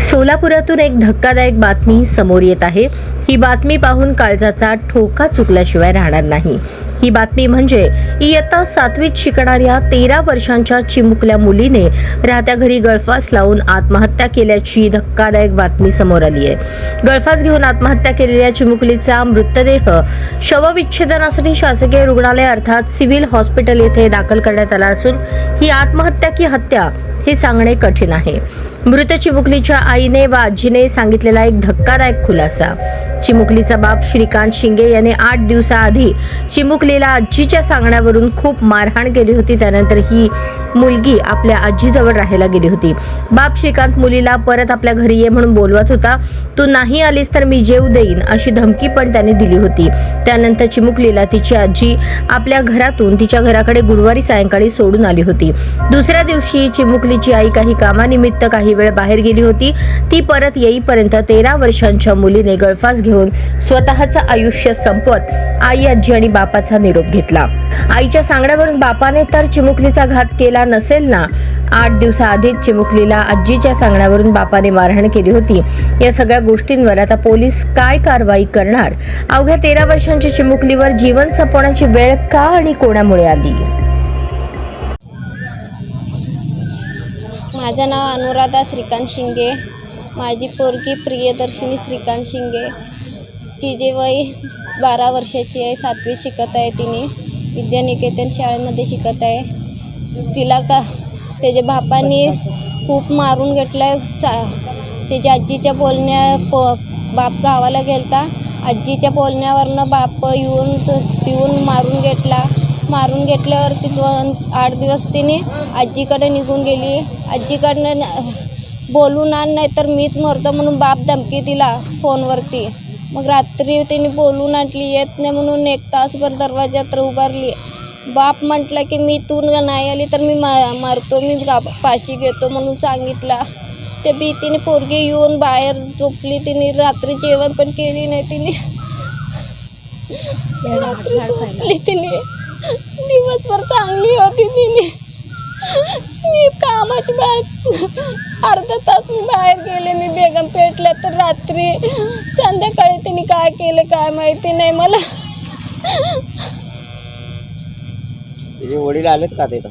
सोलापुरातून एक धक्कादायक बातमी समोर येत आहे. ही बातमी पाहून काळजाचा ठोका चुकल्याशिवाय राहणार नाही. ही बातमी म्हणजे इयत्ता सातवीत शिकणाऱ्या तेरा वर्षांच्या चिमुकल्या मुलीने राहत्या घरी गळफास लावून आत्महत्या केल्याची धक्कादायक बातमी समोर आली आहे. गळफास घेऊन आत्महत्या केलेल्या चिमुकलीचा मृतदेह शवविच्छेदनासाठी शासकीय रुग्णालय अर्थात सिव्हिल हॉस्पिटल येथे दाखल करण्यात आला असून ही आत्महत्या की हत्या हे सांगणे कठीण आहे. मृत चिमुकलीच्या आईने व आजीने सांगितलेला एक धक्कादायक खुलासा. चिमुकलीचा बाप श्रीकांत शिंगे याने आठ दिवसाआधी चिमुकलीला आजीच्या सांगण्यावरून खूप मारहाण केली होती. त्यानंतर ही मुलगी आपल्या आजीजवळ राहायला गेली होती. बाप श्रीकांत मुलीला परत आपल्या घरी ये म्हणून बोलवत होता तू नाही आलीस तर मी जेव देईन अशी धमकी पण त्याने दिली होती. त्यानंतर चिमुकलीला तिची आजी आपल्या घरातून तिच्या घराकडे गुरुवारी सायंकाळी सोडून आली होती. दुसऱ्या दिवशी चिमुकलीची आई काही कामानिमित्त काही वेळ बाहेर गेली होती. ती परत येईपर्यंत तेरा वर्षांच्या मुलीने गळफास घेऊन स्वतःचं आयुष्य संपवत आई आजी आणि बापाचा निरोप घेतला. आईच्या सांगण्यावरून बापाने तर चिमुकलीचा घात केला नसेल ना? आठ दिवसाआधीच चिमुकलीला आजीच्या सांगण्यावरून बापाने मारहाण केली होती. या सगळ्या गोष्टींवर आता पोलीस काय कारवाई करणार? अवघ्या तेरा वर्षांच्या चिमुकलीवर जीवन संपवण्याची वेळ का आणि कोणामुळे आली? माझं नाव अनुराधा श्रीकांत शिंगे. माझी पोरगी प्रियदर्शिनी श्रीकांत शिंगे. तिचे वय बारा वर्षाची आहे. सातवी शिकत आहे तिने. विद्यानिकेतन शाळेमध्ये शिकत आहे. तिला का त्याच्या बापाने खूप मारून घेतलं आहे सा त्याच्या आजीच्या बोलण्या प बाप गावाला गेलता. आजीच्या बोलण्यावरनं बाप येऊन येऊन मारून घेतला. मारून घेतल्यावरती दोन आठ दिवस तिने आजीकडे निघून गेली. आजीकडनं बोलून आण नाही तर मीच मरतो म्हणून बाप धमकी दिला फोनवरती. मग रात्री तिने बोलून आणली येत नाही म्हणून एक तासभर दरवाज्यात उभारली. बाप म्हटलं की मी तू नाही आली तर मी मा मारतो मी गा पाशी घेतो म्हणून सांगितला. ते भीतीने पोरगी येऊन बाहेर झोपली. तिने रात्री जेवण पण केली नाही. तिने रात्री झोपली. तिने दिवसभर चांगली होती तिने. मी कामाची बाहेर अर्धा तास मी बाहेर गेले मी बेगम पेटल्या तर रात्री संध्याकाळी तिने काय केलं काय माहिती नाही मला. तिचे वडील आलेत का तिथं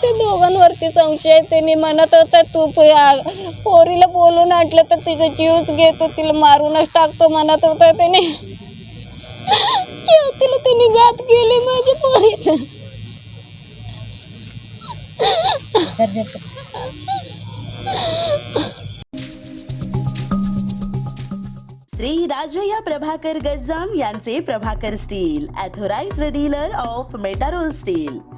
ते दोघांवरती संशय आहे. त्यांनी म्हणत होता तू प- आ- पोरीला बोलून आणलं तर तिचा जीवच घेतो तिला मारूनच टाकतो म्हणत होता त्याने. तिला त्यांनी गेली माझी माझ्या श्री राजया प्रभाकर गज्जाम यांचे Prabhakar steel authorized dealer of Metarol steel.